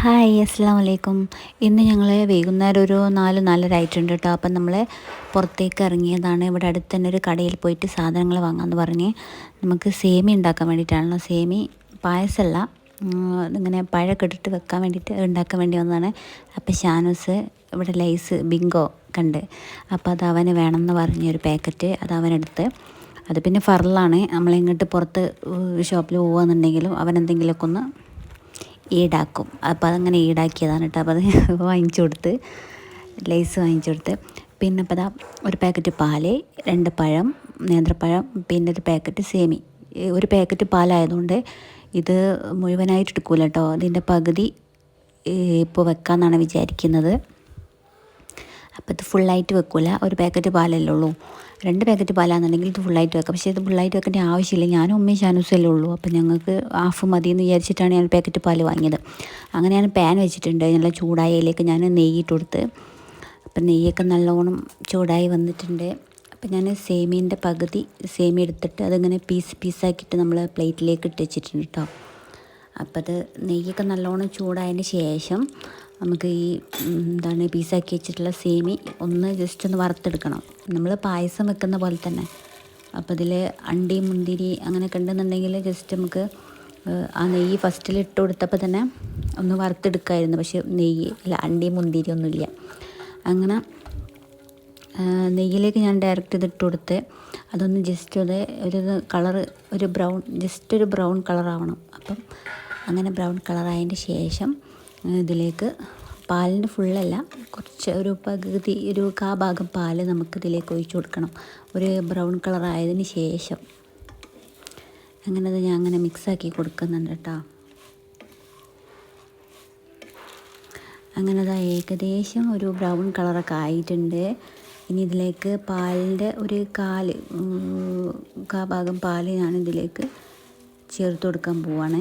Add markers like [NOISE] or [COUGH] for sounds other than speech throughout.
Hi അസ്സാം വലൈക്കും ഇന്ന് ഞങ്ങൾ വൈകുന്നേരം ഒരു നാല് നാലര ആയിട്ടുണ്ട് കേട്ടോ അപ്പം നമ്മൾ പുറത്തേക്ക് ഇറങ്ങിയതാണ്. ഇവിടെ അടുത്ത് തന്നെ ഒരു കടയിൽ പോയിട്ട് സാധനങ്ങൾ വാങ്ങാമെന്ന് പറഞ്ഞ് നമുക്ക് സേമി ഉണ്ടാക്കാൻ വേണ്ടിയിട്ടാണല്ലോ. സേമി പായസമല്ല. ഇങ്ങനെ പഴമൊക്കെ ഇട്ടിട്ട് വെക്കാൻ വേണ്ടിയിട്ട് ഉണ്ടാക്കാൻ വേണ്ടി വന്നതാണ്. അപ്പോൾ ഷാനൂസ് ഇവിടെ ലൈസ് ബിങ്കോ കണ്ട് അപ്പോൾ അത് അവന് വേണമെന്ന് പറഞ്ഞൊരു പാക്കറ്റ് അത് അവനെടുത്ത്. അത് പിന്നെ ഫറലാണ് നമ്മളിങ്ങോട്ട് പുറത്ത് ഷോപ്പിൽ പോകുകയെന്നുണ്ടെങ്കിലും അവൻ എന്തെങ്കിലുമൊക്കെ ഒന്ന് ഈടാക്കും. അപ്പോൾ അതങ്ങനെ ഈടാക്കിയതാണ് കേട്ടോ. അപ്പോൾ അത് [LAUGHS] വാങ്ങിച്ചു കൊടുത്ത് ലേസ് വാങ്ങിച്ചു കൊടുത്ത്. പിന്നെ അപ്പോൾ അതാ ഒരു പാക്കറ്റ് പാൽ രണ്ട് പഴം നേന്ത്രപ്പഴം പിന്നെ ഒരു പാക്കറ്റ് സേമി. ഒരു പാക്കറ്റ് പാലായതുകൊണ്ട് ഇത് മുഴുവനായിട്ട് എടുക്കൂല കേട്ടോ. അതിന്റെ പകുതി ഇപ്പോൾ വെക്കാമെന്നാണ് വിചാരിക്കുന്നത്. അപ്പോൾ ഇത് ഫുള്ളായിട്ട് വെക്കൂല. ഒരു പാക്കറ്റ് പാലല്ലേ ഉള്ളൂ. രണ്ട് പാക്കറ്റ് പാലാണെന്നുണ്ടെങ്കിൽ ഇത് ഫുള്ളായിട്ട് വെക്കാം. പക്ഷേ ഇത് ഫുള്ളായിട്ട് വെക്കേണ്ട ആവശ്യമില്ല. ഞാനും ഉമ്മയും ഷാനൂസല്ലേ ഉള്ളൂ. അപ്പോൾ ഞങ്ങൾക്ക് ഹാഫ് മതി എന്ന് വിചാരിച്ചിട്ടാണ് ഞാൻ പാക്കറ്റ് പാൽ വാങ്ങിയത്. അങ്ങനെ ഞാൻ പാൻ വെച്ചിട്ടുണ്ട്. നല്ല ചൂടായതിലേക്ക് ഞാൻ നെയ്യിട്ട് കൊടുത്ത്. അപ്പം നെയ്യൊക്കെ നല്ലോണം ചൂടായി വന്നിട്ടുണ്ട്. അപ്പം ഞാൻ സേമീന്റെ പകുതി സേമി എടുത്തിട്ട് അതിങ്ങനെ പീസ് പീസാക്കിയിട്ട് നമ്മൾ പ്ലേറ്റിലേക്ക് ഇട്ട് വെച്ചിട്ടുണ്ട് കേട്ടോ അപ്പോൾ അത് നെയ്യൊക്കെ നല്ലോണം ചൂടായതിന് ശേഷം നമുക്ക് ഈ എന്താണ് പീസാക്കി വെച്ചിട്ടുള്ള സേമി ഒന്ന് ജസ്റ്റ് ഒന്ന് വറുത്തെടുക്കണം. നമ്മൾ പായസം വെക്കുന്ന പോലെ തന്നെ. അപ്പോൾ ഇതിൽ അണ്ടി മുന്തിരി അങ്ങനെയൊക്കെ ഉണ്ടെന്നുണ്ടെങ്കിൽ ജസ്റ്റ് നമുക്ക് ആ നെയ്യ് ഫസ്റ്റിൽ ഇട്ട് കൊടുത്തപ്പോൾ തന്നെ ഒന്ന് വറുത്തെടുക്കായിരുന്നു. പക്ഷേ നെയ്യ് അല്ല അണ്ടി മുന്തിരി ഒന്നുമില്ല അങ്ങനെ നെയ്യിലേക്ക് ഞാൻ ഡയറക്റ്റ് ഇതിട്ട് കൊടുത്ത് അതൊന്ന് ജസ്റ്റ് അത് ഒരു കളറ് ഒരു ബ്രൗൺ ജസ്റ്റ് ഒരു ബ്രൗൺ കളറാവണം അപ്പം അങ്ങനെ ബ്രൗൺ കളറായതിന്റെ ശേഷം ഇതിലേക്ക് പാലിന്റെ ഫുള്ളല്ല കുറച്ച് ഒരു പകുതി ഒരു കാ ഭാഗം പാൽ നമുക്കിതിലേക്ക് ഒഴിച്ചു കൊടുക്കണം. ഒരു ബ്രൗൺ കളർ ആയതിന് ശേഷം. അങ്ങനെ അത് ഞാൻ അങ്ങനെ മിക്സാക്കി കൊടുക്കുന്നുണ്ട് കേട്ടോ അങ്ങനെ അത് ഏകദേശം ഒരു ബ്രൗൺ കളറൊക്കെ ആയിട്ടുണ്ട്. ഇനി ഇതിലേക്ക് പാലിന്റെ ഒരു കാൽ കാ ഭാഗം പാൽ ഞാൻ ഇതിലേക്ക് ചേർത്ത് കൊടുക്കാൻ പോവാണ്.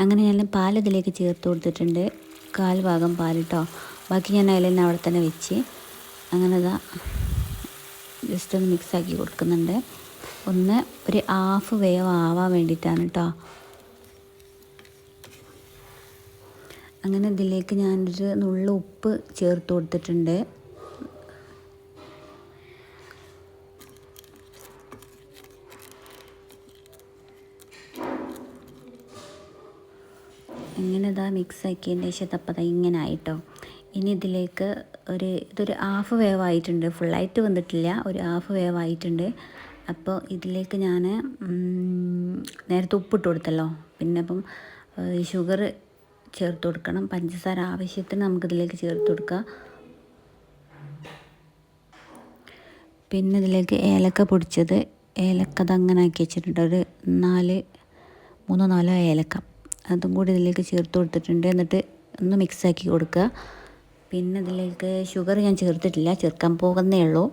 അങ്ങനെ ഞാൻ പാൽ ഇതിലേക്ക് ചേർത്ത് കൊടുത്തിട്ടുണ്ട്. കാൽ ഭാഗം പാലിട്ടോ. ബാക്കി ഞാൻ അതിൽ തന്നെ അവിടെ തന്നെ വെച്ച് അങ്ങനെ അതാ ജസ്റ്റ് ഒന്ന് മിക്സാക്കി കൊടുക്കുന്നുണ്ട്. ഒന്ന് ഒരു ഹാഫ് വേവ് ആവാൻ വേണ്ടിയിട്ടാണ് കേട്ടോ അങ്ങനെ ഇതിലേക്ക് ഞാനൊരു നുള്ള ഉപ്പ് ചേർത്ത് കൊടുത്തിട്ടുണ്ട്. ഇങ്ങനെ ഇതാ മിക്സ് ആക്കിയതിന്റെ ശേഷം തപ്പത ഇങ്ങനെ ആയിട്ടോ ഇനി ഇതിലേക്ക് ഒരു ഇതൊരു ഹാഫ് വേവ് ആയിട്ടുണ്ട്. ഫുള്ളായിട്ട് വന്നിട്ടില്ല. ഒരു ഹാഫ് വേവ് ആയിട്ടുണ്ട്. അപ്പോൾ ഇതിലേക്ക് ഞാൻ നേരത്തെ ഉപ്പിട്ട് കൊടുത്തല്ലോ. പിന്നെ അപ്പം ഷുഗർ ചേർത്ത് കൊടുക്കണം. പഞ്ചസാര ആവശ്യത്തിന് നമുക്കിതിലേക്ക് ചേർത്ത് കൊടുക്കാം. പിന്നെ ഇതിലേക്ക് ഏലക്ക പൊടിച്ചത്. ഏലക്ക അതങ്ങനെ ആക്കി വെച്ചിട്ടുണ്ട്. ഒരു നാല് മൂന്നോ നാലോ ഏലക്ക. അതും കൂടി ഇതിലേക്ക് ചേർത്ത് കൊടുത്തിട്ടുണ്ട്. എന്നിട്ട് ഒന്ന് മിക്സാക്കി കൊടുക്കുക. പിന്നെ ഇതിലേക്ക് ഷുഗർ ഞാൻ ചേർത്തിട്ടില്ല. ചേർക്കാൻ പോകുന്നേ ഉള്ളൂ.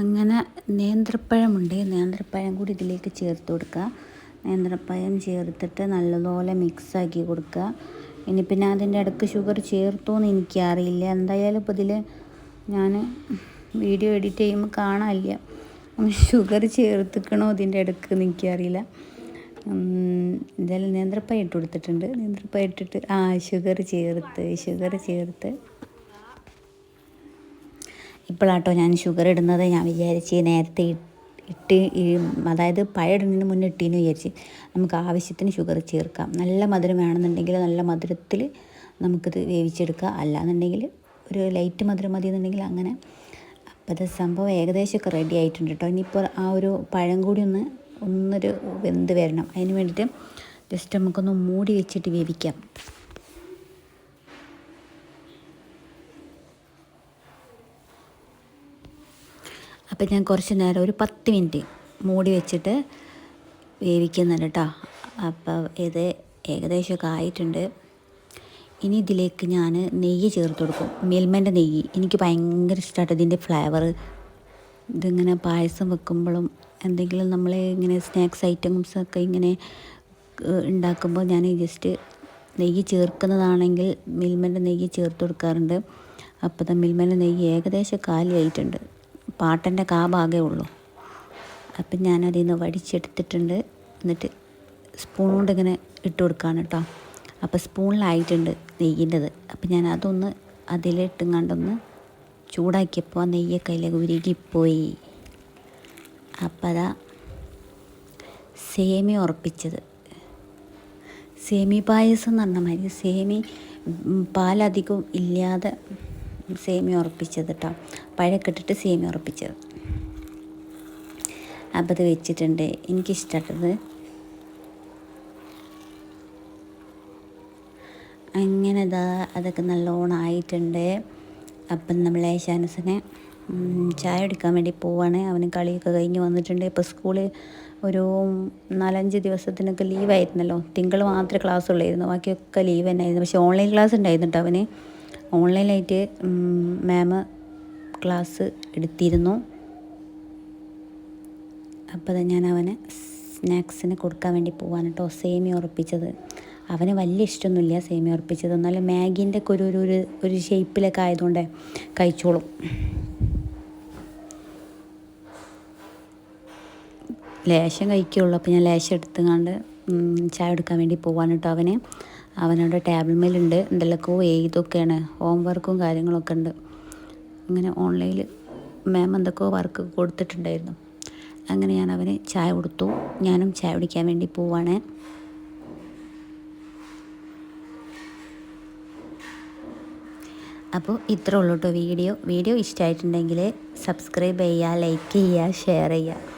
അങ്ങനെ നേന്ത്രപ്പഴമുണ്ട്. നേന്ത്രപ്പഴം കൂടി ഇതിലേക്ക് ചേർത്ത് കൊടുക്കുക. നേന്ത്രപ്പഴം ചേർത്തിട്ട് നല്ലതുപോലെ മിക്സാക്കി കൊടുക്കുക. ഇനി പിന്നെ അതിന്റെ ഇടയ്ക്ക് ഷുഗർ ചേർത്തോ എന്ന് എനിക്കറിയില്ല. എന്തായാലും ഇപ്പോൾ ഇതിൽ ഞാൻ വീഡിയോ എഡിറ്റ് ചെയ്യുമ്പോൾ കാണാനില്ല. ഷുഗർ ചേർത്തിക്കണോ ഇതിന്റെ ഇടയ്ക്ക് എന്ന് എനിക്കറിയില്ല എന്തായാലും നേന്ത്രപ്പഴം ഇട്ട് കൊടുത്തിട്ടുണ്ട്. നേന്ത്രപ്പഴം ഇട്ടിട്ട് ആ ഷുഗർ ചേർത്ത് ഷുഗർ ചേർത്ത്. ഇപ്പോഴാട്ടോ ഞാൻ ഷുഗർ ഇടുന്നത്. ഞാൻ വിചാരിച്ച് നേരത്തെ ഇട്ട് ഈ അതായത് പഴം ഇടുന്നതിന് മുന്നേ ഇട്ടീന്ന് വിചാരിച്ച് നമുക്ക് ആവശ്യത്തിന് ഷുഗർ ചേർക്കാം. നല്ല മധുരം വേണമെന്നുണ്ടെങ്കിൽ നല്ല മധുരത്തിൽ നമുക്കിത് വേവിച്ചെടുക്കാം അല്ലാന്നുണ്ടെങ്കിൽ ഒരു ലൈറ്റ് മധുരം മതി എന്നുണ്ടെങ്കിൽ അങ്ങനെ. അപ്പോൾ അത് സംഭവം ഏകദേശമൊക്കെ റെഡി ആയിട്ടുണ്ട് കേട്ടോ ഇനിയിപ്പോൾ ആ ഒരു പഴം കൂടി ഒന്ന് ഒന്നൊരു വെന്ത് വരണം. അതിന് വേണ്ടിയിട്ട് ജസ്റ്റ് നമുക്കൊന്ന് മൂടി വെച്ചിട്ട് വേവിക്കാം. അപ്പോൾ ഞാൻ കുറച്ച് നേരം ഒരു പത്ത് മിനിറ്റ് മൂടി വെച്ചിട്ട് വേവിക്കുന്നുണ്ട് കേട്ടോ. അപ്പോൾ ഇത് ഏകദേശമൊക്കെ ആയിട്ടുണ്ട്. ഇനി ഇതിലേക്ക് ഞാൻ നെയ്യ് ചേർത്ത് കൊടുക്കും. മിൽമന്റെ നെയ്യ്. എനിക്ക് ഭയങ്കര ഇഷ്ടമായിട്ട് ഇതിന്റെ ഫ്ലേവർ ഇതിങ്ങനെ പായസം വെക്കുമ്പോഴും എന്തെങ്കിലും നമ്മൾ ഇങ്ങനെ സ്നാക്സ് ഐറ്റംസ് ഒക്കെ ഇങ്ങനെ ഉണ്ടാക്കുമ്പോൾ ഞാൻ ജസ്റ്റ് നെയ്യ് ചേർക്കുന്നതാണെങ്കിൽ മിൽമന്റെ നെയ്യ് ചേർത്ത് കൊടുക്കാറുണ്ട്. അപ്പോൾ മിൽമന്റെ നെയ്യ് ഏകദേശം കാലിയായിട്ടുണ്ട്. പാട്ടന്റെ കാ ഭാഗമേ ഉള്ളൂ. അപ്പം ഞാനതിൽ നിന്ന് വടിച്ചെടുത്തിട്ടുണ്ട്. എന്നിട്ട് സ്പൂൺ കൊണ്ട് ഇങ്ങനെ ഇട്ട് കൊടുക്കുകയാണ് കേട്ടോ. അപ്പോൾ സ്പൂണിലായിട്ടുണ്ട് നെയ്യിന്റെത്. അപ്പം ഞാൻ അതൊന്ന് അതിലിട്ടുങ്ങാണ്ടൊന്ന് ചൂടാക്കിയപ്പോൾ ആ കയ്യിലേക്ക് ഉരുകിപ്പോയി അപ്പം അതാ സേമി ഉറപ്പിച്ചത്. സേമി പായസം എന്ന് പറഞ്ഞ മാതിരി സേമി പാലധികം ഇല്ലാതെ സേമി ഉറപ്പിച്ചത് കേട്ടോ പഴമൊക്കെ ഇട്ടിട്ട് സേമി ഉറപ്പിച്ചത്. അപ്പം അത് വെച്ചിട്ടുണ്ട്. എനിക്കിഷ്ടപ്പെട്ടത് അങ്ങനെ ഇതാ അതൊക്കെ നല്ലോണം ആയിട്ടുണ്ട്. അപ്പം നമ്മൾ ഏശാനസിനെ ചായ എടുക്കാൻ വേണ്ടി പോവാണ്. അവന് കളിയൊക്കെ കഴിഞ്ഞ് വന്നിട്ടുണ്ട്. ഇപ്പോൾ സ്കൂളിൽ ഒരു നാലഞ്ച് ദിവസത്തിനൊക്കെ ലീവായിരുന്നല്ലോ. തിങ്കൾ മാത്രമേ ക്ലാസ് ഉള്ളായിരുന്നു ബാക്കിയൊക്കെ ലീവ് തന്നെയായിരുന്നു. പക്ഷേ ഓൺലൈൻ ക്ലാസ് ഉണ്ടായിരുന്നു കേട്ടോ അവന്. ഓൺലൈനായിട്ട് മാം ക്ലാസ് എടുത്തിരുന്നു. അപ്പോൾ ഞാൻ അവന് സ്നാക്സിന് കൊടുക്കാൻ വേണ്ടി പോവാണ് കേട്ടോ സേമി ഉറപ്പിച്ചത്. അവന് വലിയ ഇഷ്ടമൊന്നുമില്ല സേമി ഉറപ്പിച്ചത്. എന്നാലും മാഗീന്റെ ഒക്കെ ഒരു ഒരു ഒരു ഷേപ്പിലൊക്കെ ആയതുകൊണ്ട് കഴിച്ചോളും. ലേശം കഴിക്കുള്ളൂ. അപ്പോൾ ഞാൻ ലേശം എടുത്തുകൊണ്ട് ചായ എടുക്കാൻ വേണ്ടി പോവാണ് കേട്ടോ അവന്. അവനവിടെ ടേബിൾ മേലുണ്ട്. എന്തെല്ലാമൊക്കെ എഴുതൊക്കെയാണ് ഹോം വർക്കും കാര്യങ്ങളൊക്കെ ഉണ്ട്. അങ്ങനെ ഓൺലൈനിൽ മാം എന്തൊക്കെയോ വർക്ക് കൊടുത്തിട്ടുണ്ടായിരുന്നു. അങ്ങനെ ഞാൻ അവന് ചായ കൊടുത്തു. ഞാനും ചായ കുടിക്കാൻ വേണ്ടി പോവാണ്. അപ്പോൾ ഇത്രേ ഉള്ളൂ കേട്ടോ വീഡിയോ. വീഡിയോ ഇഷ്ടമായിട്ടുണ്ടെങ്കിൽ സബ്സ്ക്രൈബ് ചെയ്യുക ലൈക്ക് ചെയ്യുക ഷെയർ ചെയ്യുക.